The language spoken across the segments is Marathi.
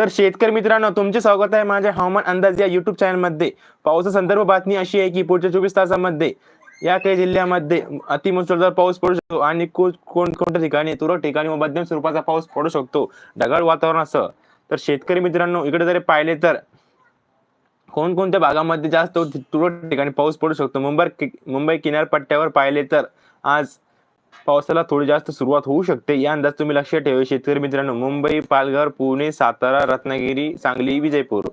तर शेतकरी मित्रांनो तुमचे स्वागत आहे माझ्या हवामान अंदाज या युट्यूब चॅनलमध्ये पावसा संदर्भ बातमी अशी आहे की पुढच्या चोवीस तासामध्ये या काही जिल्ह्यामध्ये अतिमुसळधार पाऊस पडू शकतो आणि कोणकोणत्या कोण कोणत्या ठिकाणी तुरळक ठिकाणी व मध्यम स्वरूपाचा पाऊस पडू शकतो ढगाळ वातावरणासह. तर शेतकरी मित्रांनो इकडे जरी पाहिले तर कोणकोणत्या भागामध्ये जास्त तुरळक ठिकाणी पाऊस पडू शकतो? मुंबई मुंबई किनारपट्ट्यावर पाहिले तर आज पावसाला थोडी जास्त सुरुवात होऊ शकते. या अंदाज तुम्ही लक्षात ठेवा. शेतकरी मित्रांनो मुंबई पालघर पुणे सातारा रत्नागिरी सांगली विजयपूर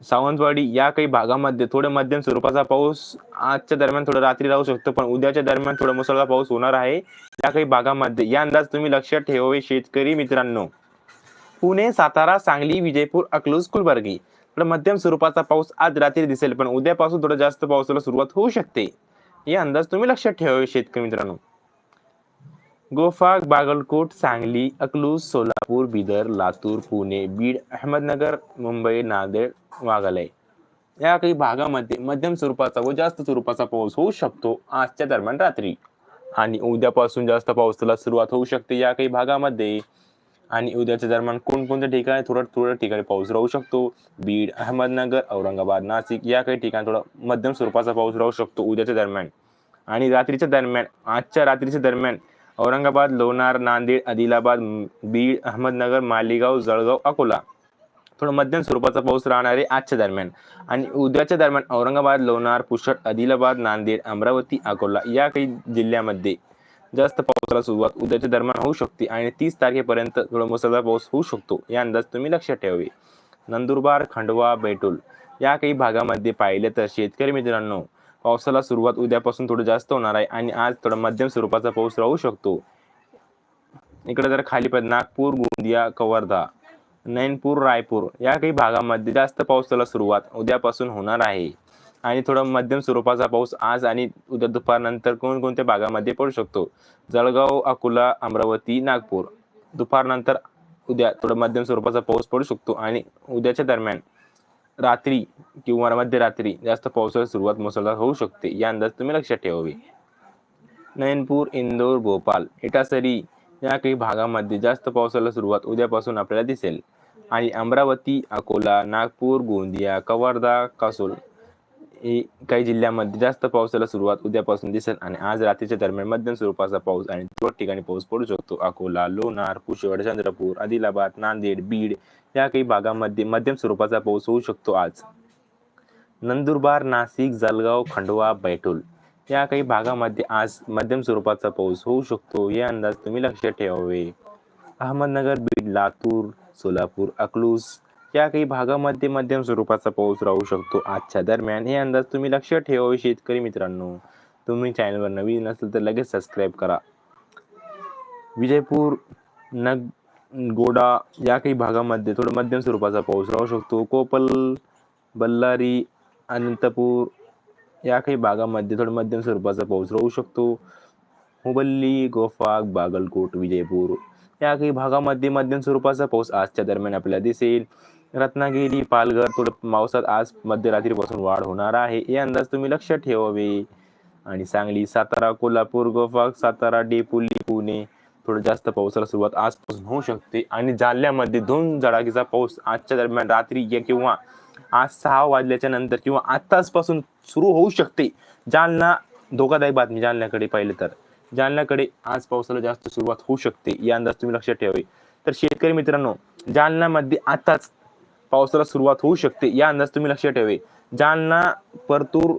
सावंतवाडी या काही भागामध्ये थोडे मध्यम स्वरूपाचा पाऊस आजच्या दरम्यान थोडं रात्री राहू शकतो पण उद्याच्या दरम्यान थोडा मुसळधार पाऊस होणार आहे. या काही भागामध्ये या अंदाज तुम्ही लक्षात ठेवावे शेतकरी मित्रांनो. पुणे सातारा सांगली विजयपूर अकलूज कुलबर्गी. थोडा मध्यम स्वरूपाचा पाऊस आज रात्री दिसेल पण उद्यापासून थोडं जास्त पावसाला सुरुवात होऊ शकते. हे अंदाज तुम्ही लक्षात ठेवावे हो शेतकरी मित्रांनो. गोफाग बागलकोट सांगली अकलूज सोलापूर बिदर लातूर पुणे बीड अहमदनगर मुंबई नांदेड वाघालय या काही भागामध्ये मध्यम स्वरूपाचा व जास्त स्वरूपाचा पाऊस होऊ शकतो आजच्या दरम्यान रात्री. आणि उद्यापासून जास्त पावसाला सुरुवात होऊ शकते या काही भागामध्ये. आणि उद्याच्या दरम्यान कोणकोणत्या ठिकाणी थोडं थोड्या ठिकाणी पाऊस राहू शकतो? बीड अहमदनगर औरंगाबाद नाशिक या काही ठिकाणी थोडा मध्यम स्वरूपाचा पाऊस राहू शकतो उद्याच्या दरम्यान. आणि रात्रीच्या दरम्यान आजच्या रात्रीच्या दरम्यान औरंगाबाद लोणार नांदेड आदिलाबाद बीड अहमदनगर मालेगाव जळगाव अकोला थोडं मध्यम स्वरूपाचा पाऊस राहणार आहे आजच्या दरम्यान. आणि उद्याच्या दरम्यान औरंगाबाद लोणार पुसद आदिलाबाद नांदेड अमरावती अकोला या काही जिल्ह्यामध्ये जास्त पावसाला सुरुवात उद्याच्या दरम्यान होऊ शकते आणि तीस तारखेपर्यंत मुसळधार पाऊस होऊ शकतो. या अंदाज तुम्ही लक्षात ठेवावे. नंदुरबार खंडवा बेटूल या काही भागामध्ये पाहिले तर शेतकरी मित्रांनो पावसाला सुरुवात उद्यापासून थोडं जास्त होणार आहे आणि आज थोडा मध्यम स्वरूपाचा पाऊस राहू शकतो. इकडे जर खाली नागपूर गोंदिया कवर्धा नैनपूर रायपूर या काही भागामध्ये जास्त पावसाला सुरुवात उद्यापासून होणार आहे. आणि थोडा मध्यम स्वरूपाचा पाऊस आज आणि उद्या दुपारनंतर कोणकोणत्या भागामध्ये पडू शकतो? जळगाव अकोला अमरावती नागपूर. दुपारनंतर उद्या थोडा मध्यम स्वरूपाचा पाऊस पडू शकतो आणि उद्याच्या दरम्यान रात्री किंवा मध्यरात्री जास्त पावसाला सुरुवात मुसळधार होऊ शकते. या अंदाज तुम्ही लक्षात ठेवावे. नयनपूर इंदोर भोपाल इटासरी या काही भागामध्ये जास्त पावसाला सुरुवात उद्यापासून आपल्याला दिसेल. आणि अमरावती अकोला नागपूर गोंदिया कवर्धा कासोल काही जिल्ह्यामध्ये जास्त पावसाला सुरुवात उद्यापासून दिसेल आणि आज रात्रीच्या दरम्यान मध्यम स्वरूपाचा पाऊस आणि तुरळक ठिकाणी पाऊस पडू शकतो. अकोला लोणार कुशवड चंद्रपूर आदिलाबाद नांदेड बीड या काही भागामध्ये मध्यम स्वरूपाचा पाऊस होऊ शकतो आज. नंदुरबार नाशिक जळगाव खंडवा बैठूल या काही भागामध्ये आज मध्यम स्वरूपाचा पाऊस होऊ शकतो. हे अंदाज तुम्ही लक्षात ठेवावे. अहमदनगर बीड लातूर सोलापूर अकलूज या काही भागामध्ये मध्यम स्वरूपाचा पाऊस राहू शकतो. आजच्या दरम्यान हे अंदाज तुम्ही लक्ष ठेवावे शेतकरी मित्रांनो. तुम्ही चॅनलवर नवीन असेल तर लगेच सबस्क्राईब करा. विजयपूर नग गोडा या काही भागामध्ये थोडं मध्यम स्वरूपाचा पाऊस राहू शकतो. कोपल बल्लारी अनंतपूर या काही भागामध्ये थोडं मध्यम स्वरूपाचा पाऊस राहू शकतो. हुबल्ली गोफाग बागलकोट विजयपूर या काही भागामध्ये मध्यम स्वरूपाचा पाऊस आजच्या दरम्यान आपल्याला दिसेल. रत्नागिरी पालघर थोडं पावसात आज मध्यरात्रीपासून वाढ होणार आहे. हे अंदाज तुम्ही लक्षात ठेवावे. आणि सांगली सातारा कोल्हापूर गोफाग सातारा डेपुली पुणे थोडं जास्त पावसाला सुरुवात आजपासून होऊ शकते. आणि जालन्यामध्ये दोन जडाकीचा पाऊस आजच्या दरम्यान रात्री या किंवा आज सहा वाजल्याच्या नंतर किंवा आत्ताचपासून सुरू होऊ शकते. जालना धोकादायक बातमी जालन्याकडे पाहिलं तर. जालन्याकडे आज पावसाला जास्त सुरुवात होऊ शकते. या अंदाज तुम्ही लक्षात ठेवावे. तर शेतकरी मित्रांनो जालन्यामध्ये आताच पावसाला सुरुवात होऊ शकते. या अंदाज तुम्ही लक्षात ठेवावे जालना परतूर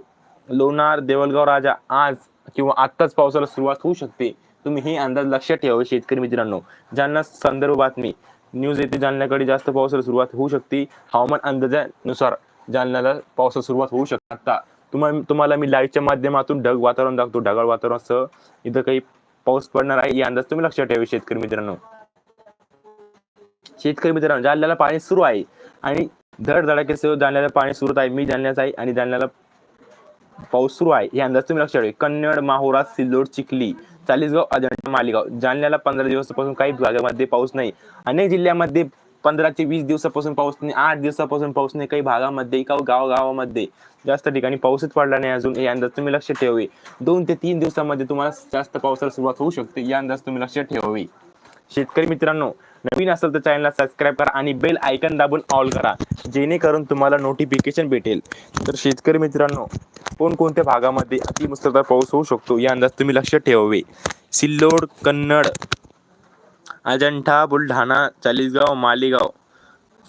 लोणार देवलगाव राजा आज किंवा आत्ताच पावसाला सुरुवात होऊ शकते. तुम्ही हे अंदाज लक्षात ठेवावे शेतकरी मित्रांनो. जालना संदर्भ बातमी. न्यूज येथे जालन्याकडे जास्त पावसाला सुरुवात होऊ शकते. हवामान अंदाजानुसार जालन्याला पावसाला सुरुवात होऊ शकते. आता तुम्हाला तुम्हाला मी लाईव्हच्या माध्यमातून ढग वातावरण दाखवतो. ढगाळ वातावरणासह इथं काही पाऊस पडणार आहे. या अंदाज तुम्ही लक्षात ठेवावे शेतकरी मित्रांनो. शेतकरी मित्रांनो जालन्याला पाणी सुरू आहे. आणि धड धडाक्यासह जालन्याला पाणी सुरत आहे. मी जालन्याचा आहे आणि जालन्याला पाऊस सुरू आहे. हे अंदाज तुम्ही लक्षात ठेवा. कन्नड माहोरा सिल्लोड चिखली चाळीसगाव अजंठा मालेगाव. जालन्याला पंधरा दिवसापासून काही भागामध्ये पाऊस नाही. अनेक जिल्ह्यामध्ये पंधरा ते वीस दिवसापासून पाऊस नाही. आठ दिवसापासून पाऊस नाही. काही भागामध्ये एका गावगावामध्ये जास्त ठिकाणी पाऊसच पडला नाही अजून. हे अंदाज तुम्ही लक्षात ठेवावे. दोन ते तीन दिवसामध्ये तुम्हाला जास्त पावसाला सुरुवात होऊ शकते. या अंदाज तुम्ही लक्षात ठेवावे. शेतकरी मित्रांनो नवीन असेल तर चॅनलला सबस्क्राईब करा आणि बेल आयकन दाबून ऑल करा जेणेकरून तुम्हाला नोटिफिकेशन भेटेल. तर शेतकरी मित्रांनो कोणकोणत्या भागामध्ये अतिमुसळधार पाऊस होऊ शकतो या अंदाज तुम्ही लक्षात ठेवावे. सिल्लोड कन्नड अजंठा बुलढाणा चाळीसगाव मालेगाव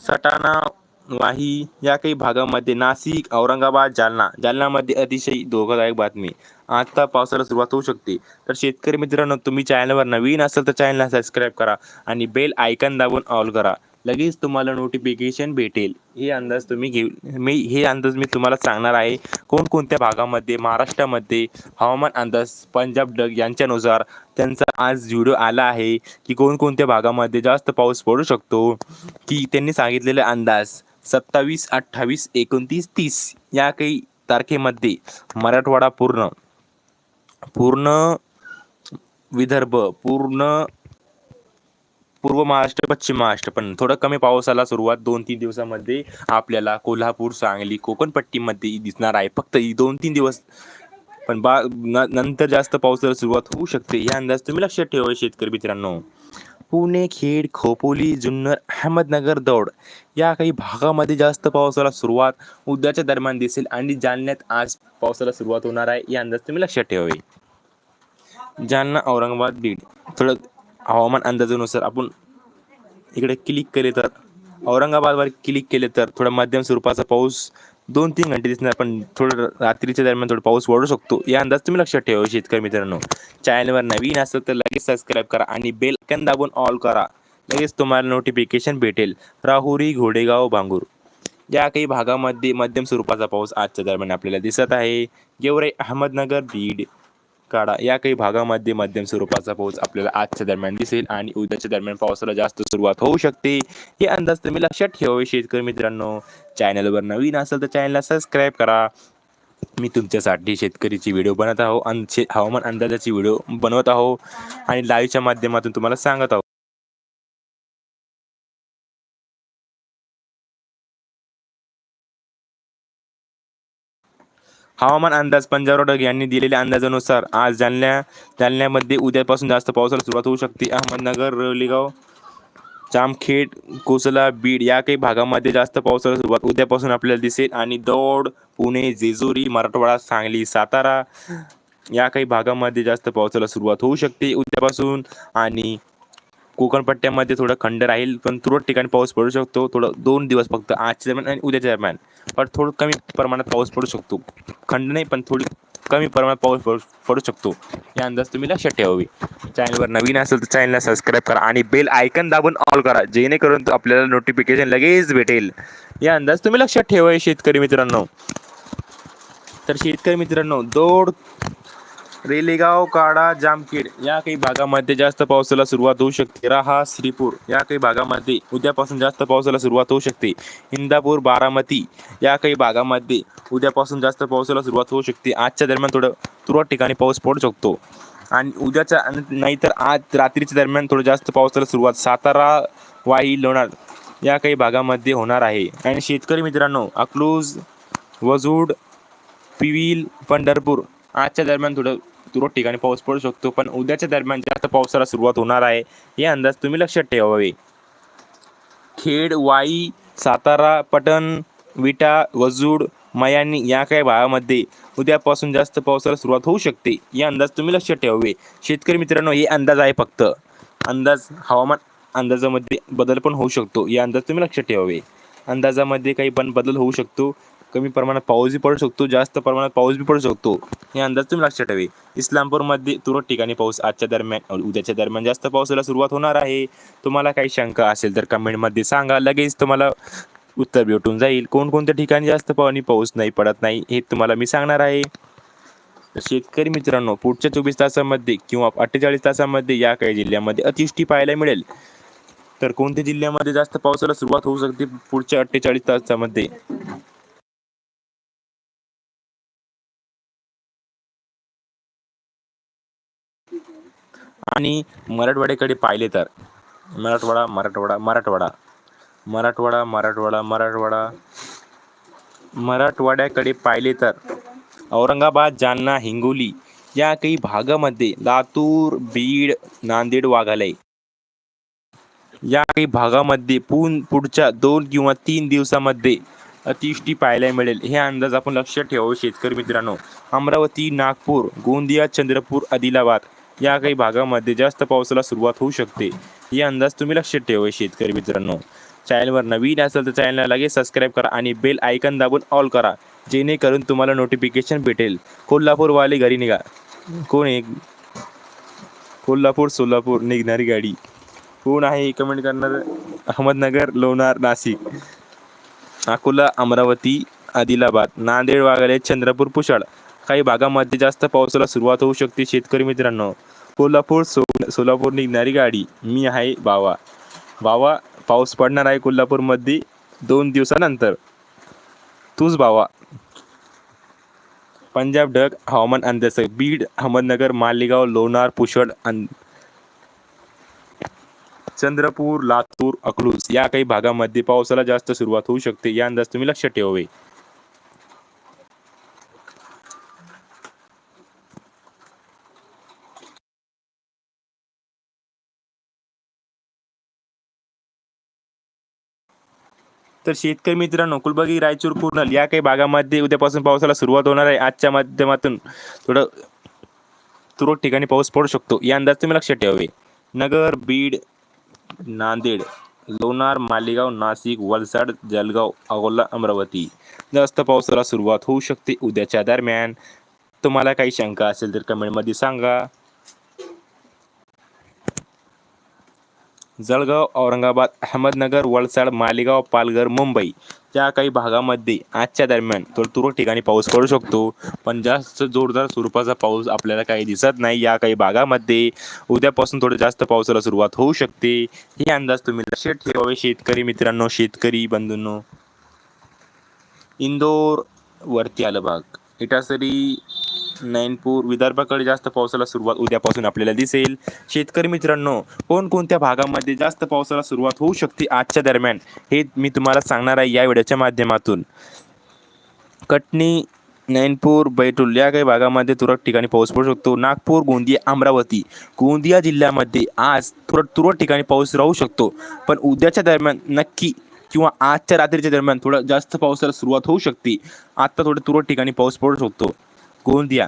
सटाणा वाही या काही भागामध्ये नाशिक औरंगाबाद जालना. जालनामध्ये अतिशय धोकादायक बातमी. आता पावसाला सुरुवात होऊ शकते. तर शेतकरी मित्रांनो तुम्ही चॅनलवर नवीन असाल तर चॅनलला सबस्क्राईब करा आणि बेल आयकन दाबून ऑल करा. लगेच तुम्हाला नोटिफिकेशन भेटेल. हे अंदाज तुम्ही घेऊ मी हे अंदाज मी तुम्हाला सांगणार आहे. कोणकोणत्या भागामध्ये महाराष्ट्रामध्ये हवामान अंदाज पंजाब डग यांच्यानुसार त्यांचा आज व्हिडिओ आला आहे की कोणकोणत्या भागामध्ये जास्त पाऊस पडू शकतो की त्यांनी सांगितलेले अंदाज. सत्तावीस अठ्ठावीस एकोणतीस तीस या काही तारखेमध्ये मराठवाडा पूर्ण पूर्ण विदर्भ पूर्ण पूर्व महाराष्ट्र पश्चिम महाराष्ट्र पण थोडं कमी पावसाला सुरुवात दोन तीन दिवसामध्ये आपल्याला कोल्हापूर सांगली कोकणपट्टीमध्ये दिसणार आहे. फक्त ही दोन तीन दिवस पण बा न- नंतर जास्त पावसाला सुरुवात होऊ शकते. या अंदाज तुम्ही लक्षात ठेवा शेतकरी मित्रांनो. पुणे खेड खोपोली जुन्नर अहमदनगर दौड या काही भागामध्ये जास्त पावसाला सुरुवात उद्याच्या दरम्यान दिसेल आणि जालन्यात आज पावसाला सुरुवात होणार आहे. या अंदाज तुम्ही लक्षात ठेवावे जालना औरंगाबाद बीड. थोडं हवामान अंदाजानुसार आपण इकडे क्लिक केले तर औरंगाबादवर क्लिक केले तर थोडा मध्यम स्वरूपाचा पाऊस दोन तीन घंटे दिसणार पण थोडं रात्रीच्या दरम्यान थोडं पाऊस वाढू शकतो. या अंदाज तुम्ही लक्षात ठेवा हो शेतकरी मित्रांनो. चॅनलवर नवीन असेल तर लगेच सबस्क्राईब करा आणि बेल आयकन दाबून ऑल करा. लगेच तुम्हाला नोटिफिकेशन भेटेल. राहुरी घोडेगाव भांगूर. या काही भागामध्ये मध्यम स्वरूपाचा पाऊस आजच्या दरम्यान आपल्याला दिसत आहे. गेवराई अहमदनगर बीड. काढा. या काही भागामध्ये मध्यम स्वरूपाचा पाऊस आपल्याला आजच्या दरम्यान दिसेल आणि उद्याच्या दरम्यान पावसाला जास्त सुरुवात होऊ शकते. हे अंदाज तुम्ही लक्षात ठेवावे हो शेतकरी मित्रांनो. चॅनलवर नवीन असेल तर चॅनलला सबस्क्राईब करा. मी तुमच्यासाठी शेतकरीची व्हिडिओ बनत आहो अन शे- हवामान अंदाजाची व्हिडिओ बनवत आहो. आणि लाईव्हच्या माध्यमातून तुम्हाला सांगत आहो. हवामान अंदाज पंजाब रोडक यांनी दिलेल्या अंदाजानुसार आज जालन्या जालन्यामध्ये उद्यापासून जास्त पावसाला सुरुवात होऊ शकते. अहमदनगर रवलीगाव जामखेड कोसला बीड या काही भागामध्ये जास्त पावसाला सुरुवात उद्यापासून आपल्याला दिसेल. आणि दौड पुणे जेजुरी मराठवाडा सांगली सातारा या काही भागामध्ये जास्त पावसाला सुरुवात होऊ शकते उद्यापासून. आणि कोकण पट्ट्यामध्ये थोडं खंड राहील पण तुरळक ठिकाणी पाऊस पडू शकतो. थोडं दोन दिवस फक्त आजच्या दरम्यान आणि उद्याच्या दरम्यान. पण थोडं कमी प्रमाणात पाऊस पडू शकतो. खंड नाही पण थोडी कमी प्रमाणात पाऊस पडू पडू शकतो. या अंदाज तुम्ही लक्षात ठेवावी. चॅनलवर नवीन असेल तर चॅनलला सबस्क्राईब करा आणि बेल आयकन दाबून ऑल करा जेणेकरून आपल्याला नोटिफिकेशन लगेच भेटेल. या अंदाज तुम्ही लक्षात ठेवा शेतकरी मित्रांनो. तर शेतकरी मित्रांनो दौड रेलेगाव काडा जामखेड या काही भागामध्ये जास्त पावसाला सुरुवात होऊ शकते. राहा श्रीपूर या काही भागामध्ये उद्यापासून जास्त पावसाला सुरुवात होऊ शकते. इंदापूर बारामती या काही भागामध्ये उद्यापासून जास्त पावसाला सुरुवात होऊ शकते. आजच्या दरम्यान थोडं तुरळक ठिकाणी पाऊस पडू शकतो. आणि उद्याच्या नाहीतर आज रात्रीच्या दरम्यान थोडं जास्त पावसाला सुरुवात. सातारा वाई लोणार या काही भागामध्ये होणार आहे. आणि शेतकरी मित्रांनो अकलूज वजूड पिवील पंढरपूर आजच्या दरम्यान थोडं तुरळक ठिकाणी पाऊस पडू शकतो पण उद्याच्या दरम्यान जास्त पावसाला सुरुवात होणार आहे हे अंदाज तुम्ही लक्षात ठेवावे. खेड वाई सातारा पटण विटा वजूड मयानी या काही भागामध्ये उद्यापासून जास्त पावसाला सुरुवात होऊ शकते या अंदाज तुम्ही लक्षात ठेवावे. शेतकरी मित्रांनो हे अंदाज आहे फक्त. अंदाज हवामान अंदाजामध्ये बदल पण होऊ शकतो या अंदाज तुम्ही लक्षात ठेवावे. अंदाजामध्ये काही पण बदल होऊ शकतो कमी प्रमाणात पाऊसही पडू शकतो जास्त प्रमाणात पाऊस बी पडू शकतो. हे अंदाज तुम्ही लक्षात ठेवे. इस्लामपूरमध्ये तुरळक ठिकाणी पाऊस आजच्या दरम्यान उद्याच्या दरम्यान जास्त पावसाला सुरुवात होणार आहे. तुम्हाला काही शंका असेल तर कमेंटमध्ये सांगा. लगेच तुम्हाला उत्तर भेटून जाईल. कोणकोणत्या ठिकाणी जास्त पाणी पाऊस नाही पडत नाही हे तुम्हाला मी सांगणार आहे. शेतकरी मित्रांनो पुढच्या चोवीस तासामध्ये किंवा अठ्ठेचाळीस तासामध्ये या काही जिल्ह्यामध्ये अतिवृष्टी पाहायला मिळेल. तर कोणत्या जिल्ह्यामध्ये जास्त पावसाला सुरुवात होऊ शकते पुढच्या अठ्ठेचाळीस तासामध्ये? आणि मराठवाड्याकडे पाहिले तर मराठवाडा मराठवाडा मराठवाडा मराठवाडा मराठवाडा मराठवाडा मराठवाड्याकडे पाहिले तर औरंगाबाद जालना हिंगोली या काही भागामध्ये लातूर बीड नांदेड वाघालय. या काही भागामध्ये पून पुढच्या दोन किंवा तीन दिवसामध्ये अतिवृष्टी पाहायला मिळेल. हे अंदाज आपण लक्षात ठेवावं शेतकरी मित्रांनो. अमरावती नागपूर गोंदिया चंद्रपूर आदिलाबाद या काही भागामध्ये जास्त पावसाला सुरुवात होऊ शकते. हे अंदाज तुम्ही लक्षात ठेवा शेतकरी मित्रांनो. चॅनलवर नवीन असेल तर चॅनलला लगेच सबस्क्राईब करा आणि बेल आयकन दाबून ऑल करा. जेणेकरून तुम्हाला नोटिफिकेशन भेटेल. कोल्हापूरवाले घरी निघा. कोण एक कोल्हापूर सोलापूर निघणारी गाडी. कोण आहे? कमेंट करणार अहमदनगर लोणार नाशिक. अकोला अमरावती आदिलाबाद नांदेड वाघाले चंद्रपूर पुषाळ. काही भागामध्ये जास्त पावसाला सुरुवात होऊ शकते शेतकरी मित्रांनो. कोल्हापूर सो सोलापूर निघणारी गाडी. मी आहे बावा. बावा पाऊस पडणार आहे कोल्हापूरमध्ये दोन दिवसानंतर. तूच बावा. पंजाब ढग हवामान अंदाज बीड अहमदनगर मालेगाव लोणार पुषळ चंद्रपूर लातूर अकलूज या काही भागामध्ये पावसाला जास्त सुरुवात होऊ शकते. या अंदाज तुम्ही लक्षात ठेवावे. तर शेतकरी मित्रांनो कुलबगी रायचूर कुर्नल या काही भागामध्ये उद्यापासून पावसाला सुरुवात होणार आहे. आजच्या माध्यमातून थोडं तुरळक ठिकाणी पाऊस पडू शकतो. या अंदाज तुम्ही लक्षात ठेवावे. नगर बीड नांदेड लोणार मालेगाव नाशिक वलसाड जलगाव अकोला अमरावती. जास्त पावसाला सुरुवात होऊ शकते उद्याच्या दरम्यान. तुम्हाला काही शंका असेल तर कमेंटमध्ये सांगा. जळगाव औरंगाबाद अहमदनगर वलसाड मालेगाव पालघर मुंबई या काही भागामध्ये आजच्या दरम्यान तर तुरळक ठिकाणी पाऊस पडू शकतो. पण जास्त जोरदार स्वरूपाचा पाऊस आपल्याला काही दिसत नाही. या काही भागामध्ये उद्यापासून थोडं जास्त पावसाला सुरुवात होऊ शकते. हे अंदाज तुम्ही लक्षात ठेवावे शेतकरी मित्रांनो शेतकरी बंधूंनो. इंदोर वरती आलं भाग इटासरी नैनपूर विदर्भाकडे जास्त पावसाला सुरुवात उद्यापासून आपल्याला दिसेल. शेतकरी मित्रांनो कोणकोणत्या भागामध्ये जास्त पावसाला सुरुवात होऊ शकते आजच्या दरम्यान? हे मी तुम्हाला सांगणार आहे या व्हिडिओच्या माध्यमातून. कटनी नैनपूर बैतूल या काही भागामध्ये तुरळक ठिकाणी पाऊस पडू शकतो. नागपूर गोंदिया अमरावती गोंदिया जिल्ह्यामध्ये आज तुरळक तुरळक ठिकाणी पाऊस राहू शकतो. पण उद्याच्या दरम्यान नक्की किंवा आजच्या रात्रीच्या दरम्यान थोडं जास्त पावसाला सुरुवात होऊ शकते. आत्ता थोडं तुरळक ठिकाणी पाऊस पडू शकतो. गोंदिया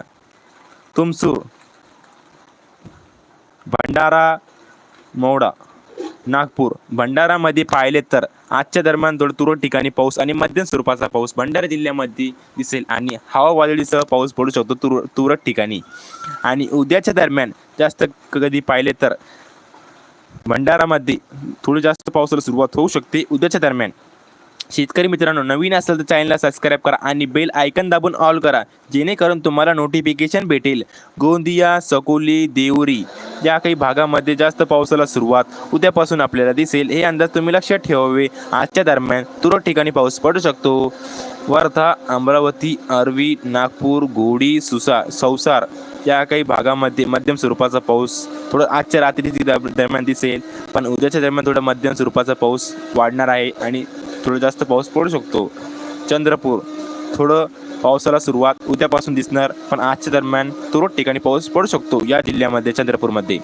तुमसूर भंडारा मौडा नागपूर. भंडारामध्ये पाहिले तर आजच्या दरम्यान थोडं तुरळक ठिकाणी पाऊस आणि मध्यम स्वरूपाचा पाऊस. भंडारा जिल्ह्यामध्ये दिसेल आणि हवा वादळीसह पाऊस पडू शकतो तुर तुरळक ठिकाणी. आणि उद्याच्या दरम्यान जास्त कधी पाहिले तर भंडारामध्ये थोडी जास्त पावसाला सुरुवात होऊ शकते. उद्याच्या दरम्यान शेतकरी मित्रांनो नवीन असेल तर चॅनलला सबस्क्राईब करा आणि बेल आयकन दाबून ऑल करा जेणेकरून तुम्हाला नोटिफिकेशन भेटेल. गोंदिया सकोली देवरी या काही भागामध्ये जास्त पावसाला सुरुवात उद्यापासून आपल्याला दिसेल. हे अंदाज तुम्ही लक्षात ठेवावे. आजच्या दरम्यान तुरळक ठिकाणी पाऊस पडू शकतो. वर्धा अमरावती अरवी नागपूर घोडी सुसा संसार या काही भागामध्ये मध्यम स्वरूपाचा पाऊस थोडं आजच्या रात्री दरम्यान दिसेल. पण उद्याच्या दरम्यान थोडा मध्यम स्वरूपाचा पाऊस वाढणार आहे आणि थोडं जास्त पाऊस पडू शकतो. चंद्रपूर थोडं पावसाला सुरुवात उद्यापासून दिसणार पण आजच्या दरम्यान तुरळक ठिकाणी पाऊस पडू शकतो या जिल्ह्यामध्ये चंद्रपूरमध्ये.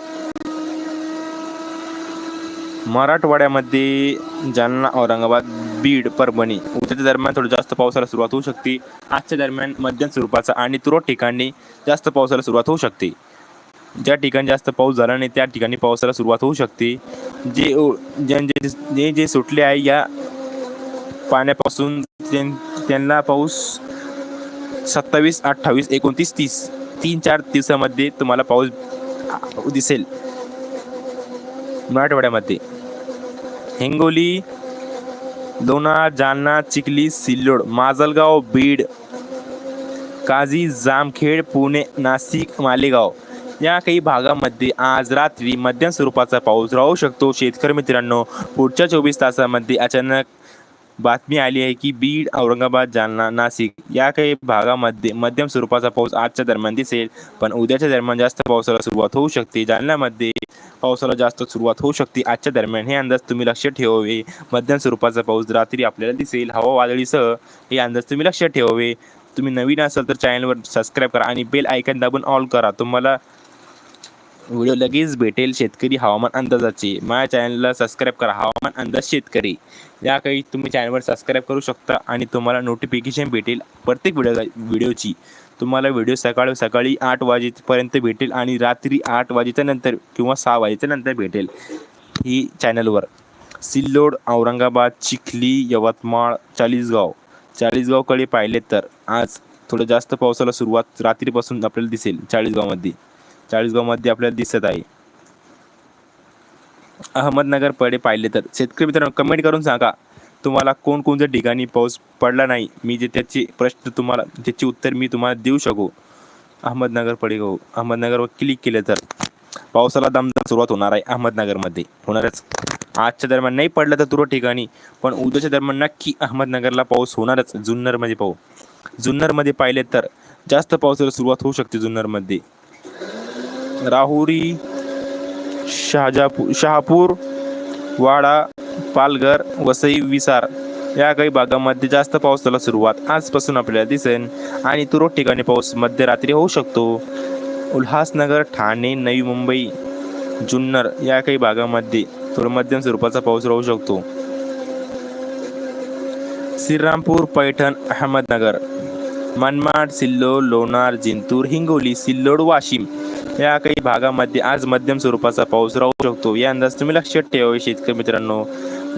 मराठवाड्यामध्ये जालना औरंगाबाद बीड परभणी उद्याच्या दरम्यान थोडं जास्त पावसाला सुरुवात होऊ शकते. आजच्या दरम्यान मध्यम स्वरूपाचा आणि तुरळक ठिकाणी जास्त पावसाला सुरुवात होऊ शकते. ज्या ठिकाणी जास्त पाऊस झाला नाही त्या ठिकाणी पावसाला सुरुवात होऊ शकते. जे ज्यांचे जे जे सुटले आहे या पाण्यापासून त्यां- त्यांना पाऊस सत्तावीस अठ्ठावीस एकोणतीस तीस तीन चार दिवसामध्ये तुम्हाला पाऊस दिसेल. मराठवाड्यामध्ये. हिंगोली लोणार जालना चिखली सिल्लोड माजलगाव बीड काझी जामखेड पुणे नाशिक मालेगाव या काही भागामध्ये आज रात्री मध्यम स्वरूपाचा पाऊस राहू शकतो. शेतकरी मित्रांनो पुढच्या चोवीस तासामध्ये अचानक बातमी आली आहे की बीड औरंगाबाद जालना नाशिक या काही भागामध्ये मध्यम स्वरूपाचा पाऊस आजच्या दरम्यान दिसेल. पण उद्याच्या दरम्यान जास्त पावसाला सुरुवात होऊ शकते. जालन्यामध्ये पावसाला जास्त सुरुवात होऊ शकते. आजच्या दरम्यान हे अंदाज तुम्ही लक्षात ठेवावे. मध्यम स्वरूपाचा पाऊस रात्री आपल्याला दिसेल. हवा वादळीसह हे अंदाज तुम्ही लक्षात ठेवावे. तुम्ही नवीन असाल तर चॅनलवर सबस्क्राईब करा आणि बेल आयकन दाबून ऑल करा. तुम्हाला व्हिडिओ लगेच भेटेल शेतकरी हवामान अंदाजाचे. माझ्या चॅनलला सबस्क्राईब करा हवामान अंदाज शेतकरी. या काही तुम्ही चॅनलवर सबस्क्राईब करू शकता आणि तुम्हाला नोटिफिकेशन भेटेल प्रत्येक व्हिडिओ व्हिडिओची. तुम्हाला व्हिडिओ सकाळ सकाळी आठ वाजेपर्यंत भेटेल आणि रात्री आठ वाजेच्या नंतर किंवा सहा वाजेच्या नंतर भेटेल ही चॅनलवर. सिल्लोड औरंगाबाद चिखली यवतमाळ चाळीसगाव. चाळीसगावकडे पाहिले तर आज थोडं जास्त पावसाला सुरुवात रात्रीपासून आपल्याला दिसेल चाळीसगावमध्ये. चाळीसगावमध्ये आपल्याला दिसत आहे. अहमदनगर पडे पाहिले तर. शेतकरी मित्रांनो कमेंट करून सांगा तुम्हाला कोणकोणत्या ठिकाणी पाऊस पडला नाही? मी जे त्याचे प्रश्न तुम्हाला त्याचे उत्तर मी तुम्हाला देऊ शकू. अहमदनगर पडेगाव हो, अहमदनगरवर क्लिक केलं तर. पावसाला दमदार सुरुवात होणार आहे अहमदनगरमध्ये. होणारच. आजच्या दरम्यान नाही पडलं तर तुरळ ठिकाणी पण उद्याच्या दरम्यान नक्की अहमदनगरला पाऊस होणारच. जुन्नरमध्ये पाहू. जुन्नरमध्ये पाहिले तर जास्त पावसाला सुरुवात होऊ शकते जुन्नरमध्ये. राहुरी शहाजापूर शहापूर वाडा पालघर वसई विसार या काही भागामध्ये जास्त पावसाला सुरुवात आजपासून आपल्याला दिसेल आणि तुरळक ठिकाणी पाऊस मध्यरात्री होऊ शकतो. उल्हासनगर ठाणे नवी मुंबई जुन्नर या काही भागामध्ये थोडं मध्यम स्वरूपाचा पाऊस राहू शकतो. श्रीरामपूर पैठण अहमदनगर मनमाड सिल्लोड लोणार जिंतूर हिंगोली सिल्लोड वाशिम या काही भागामध्ये आज मध्यम स्वरूपाचा पाऊस राहू शकतो. या अंदाज तुम्ही लक्षात ठेवावे हो शेतकरी मित्रांनो.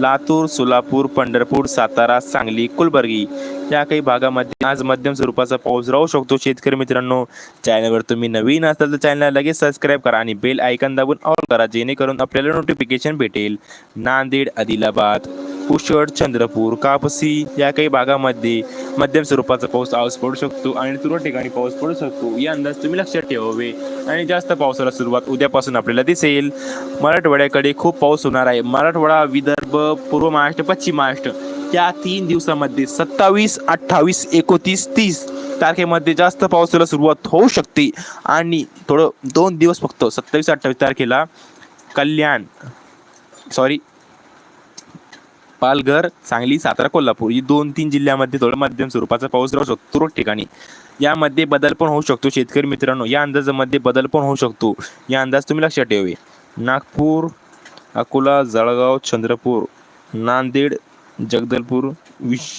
लातूर सोलापूर पंढरपूर सातारा सांगली कुलबर्गी या काही भागामध्ये आज मध्यम स्वरूपाचा पाऊस राहू शकतो शेतकरी मित्रांनो. चॅनलवर तुम्ही नवीन असाल तर चॅनलला लगेच सबस्क्राईब करा आणि बेल आयकन दाबून ऑल करा जेणेकरून आपल्याला नोटिफिकेशन भेटेल. नांदेड आदिलाबाद. पुष्कळ चंद्रपूर कापसी या काही भागामध्ये मध्यम स्वरूपाचा पाऊस आज पडू शकतो आणि तुरळक ठिकाणी पाऊस पडू शकतो. या अंदाज तुम्ही लक्षात ठेवावे. आणि जास्त पावसाला सुरुवात उद्यापासून आपल्याला दिसेल. मराठवाड्याकडे खूप पाऊस होणार आहे. मराठवाडा विदर्भ पूर्व महाराष्ट्र पश्चिम महाराष्ट्र या तीन दिवसामध्ये सत्तावीस अठ्ठावीस एकोतीस तीस तारखेमध्ये जास्त पावसाला सुरुवात होऊ शकते. आणि थोडं दोन दिवस फक्त सत्तावीस अठ्ठावीस तारखेला कल्याण सॉरी पालघर सांगली सातारा कोल्हापूर ही दोन तीन जिल्ह्यामध्ये थोडं मध्यम स्वरूपाचा पाऊस राहू शकतो तुरळक ठिकाणी. यामध्ये बदल पण होऊ शकतो शेतकरी मित्रांनो. या अंदाजामध्ये बदल पण होऊ शकतो. या अंदाज तुम्ही लक्षात ठेवे नागपूर अकोला जळगाव चंद्रपूर नांदेड जगदलपूर विश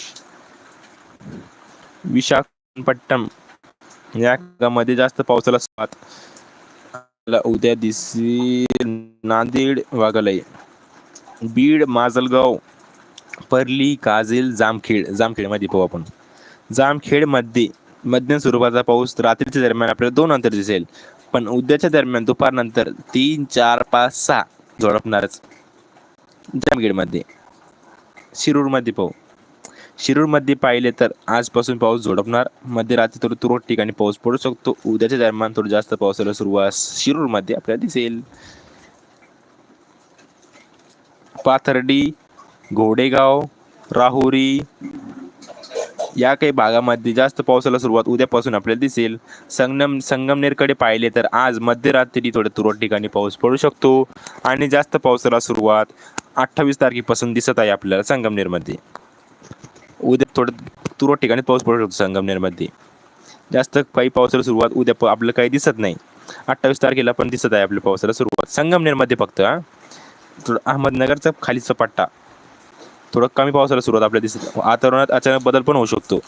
विशाखापट्टणम या भागामध्ये जास्त पावसाला सुरुवात उद्या दिसी नांदेड वाघालय. बीड माजलगाव परली काजेल जामखेड जामखेडमध्ये पाहू आपण. जामखेडमध्ये मध्यम स्वरूपाचा पाऊस रात्रीच्या दरम्यान आपल्याला दोन अंतर दिसेल. पण उद्याच्या दरम्यान दुपारनंतर तीन चार पाच सहा झोडपणारच. जामखेडमध्ये. शिरूरमध्ये पाहू. शिरूरमध्ये पाहिले तर आजपासून पाऊस झोडपणार. मध्यरात्री थोडं तुरळक ठिकाणी पाऊस पडू शकतो. उद्याच्या दरम्यान थोडं जास्त पावसाला सुरुवात शिरूरमध्ये आपल्याला दिसेल. पाथर्डी घोडेगाव राहुरी या काही भागामध्ये जास्त पावसाला सुरुवात उद्यापासून आपल्याला दिसेल. संगम संगमनेरकडे पाहिले तर आज मध्यरात्री थोड्या तुरळक ठिकाणी पाऊस पडू शकतो आणि जास्त पावसाला सुरुवात अठ्ठावीस तारखेपासून दिसत आहे आपल्याला संगमनेरमध्ये. उद्या थोडं तुरळक ठिकाणी पाऊस पडू शकतो संगमनेरमध्ये. जास्त काही पावसाला सुरुवात उद्या प- आपलं काही दिसत नाही. अठ्ठावीस तारखेला पण दिसत आहे आपल्या पावसाला सुरुवात. संगमनेरमध्ये फक्त थोडं अहमदनगरचा खालीचा पट्टा थोडं कमी पावसाला सुरुवात आपल्याला दिसत वातावरणात अचानक बदल पण होऊ शकतो.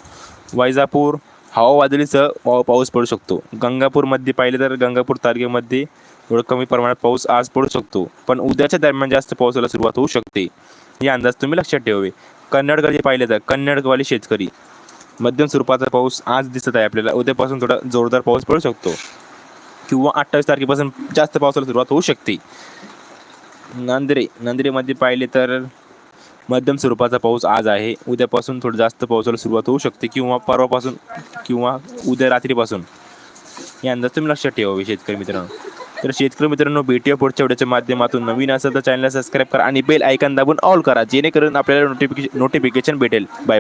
वैजापूर हवा वादळीसह पाऊस पडू शकतो. गंगापूरमध्ये पाहिले तर गंगापूर तालुक्यामध्ये थोडं कमी प्रमाणात पाऊस आज पडू शकतो. पण उद्याच्या दरम्यान जास्त पावसाला सुरुवात होऊ शकते. हे अंदाज तुम्ही लक्षात ठेवावे. कन्नडकडे पाहिले तर कन्नडवाले शेतकरी. मध्यम स्वरूपाचा पाऊस आज दिसत आहे आपल्याला. उद्यापासून थोडा जोरदार पाऊस पडू शकतो. किंवा अठ्ठावीस तारखेपासून जास्त पावसाला सुरुवात होऊ शकते. नांद्रे नांद्रेमध्ये पाहिले तर मध्यम स्वरूपाचा पाऊस आज आहे. उद्यापासून थोडं जास्त पावसाला सुरुवात होऊ शकते किंवा परवापासून किंवा उद्या रात्रीपासून. हे अंदाज तुम्ही लक्षात ठेवावे हो शेतकरी मित्रांनो. तर शेतकरी मित्रांनो भेटूया पुढच्या व्हिडिओच्या माध्यमातून नवीन असेल तर चॅनलला सबस्क्राईब करा आणि बेल आयकन दाबून ऑल करा जेणेकरून आपल्याला नोटिफिकेशन नोटिफिकेशन भेटेल. Bye bye